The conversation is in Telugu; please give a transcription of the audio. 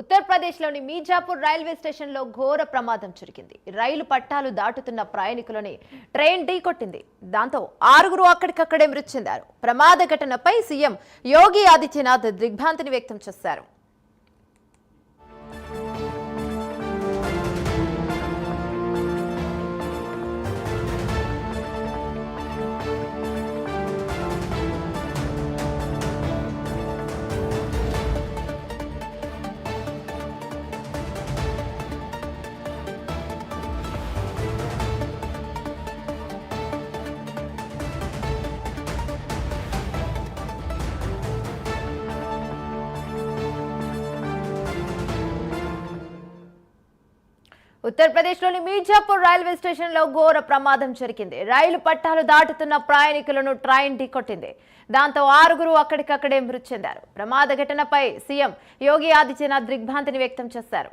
ఉత్తరప్రదేశ్లోని మీజాపూర్ రైల్వే స్టేషన్లో ఘోర ప్రమాదం జరిగింది రైలు పట్టాలు దాటుతున్న ప్రయాణికులని ట్రైన్ ఢీకొట్టింది దాంతో ఆరుగురు అక్కడికక్కడే మృతి చెందారు. ప్రమాద ఘటనపై సీఎం యోగి ఆదిత్యనాథ్ దిగ్భ్రాంతిని వ్యక్తం చేశారు. ఉత్తరప్రదేశ్లోని మీర్జాపూర్ రైల్వే స్టేషన్లో ఘోర ప్రమాదం జరిగింది. రైలు పట్టాలు దాటుతున్న ప్రయాణికులను ట్రైన్ ఢీకొట్టింది. దాంతో ఆరుగురు అక్కడికక్కడే మృతి చెందారు. ప్రమాద ఘటనపై సీఎం యోగి ఆదిత్యనాథ్ దిగ్భ్రాంతిని వ్యక్తం చేశారు.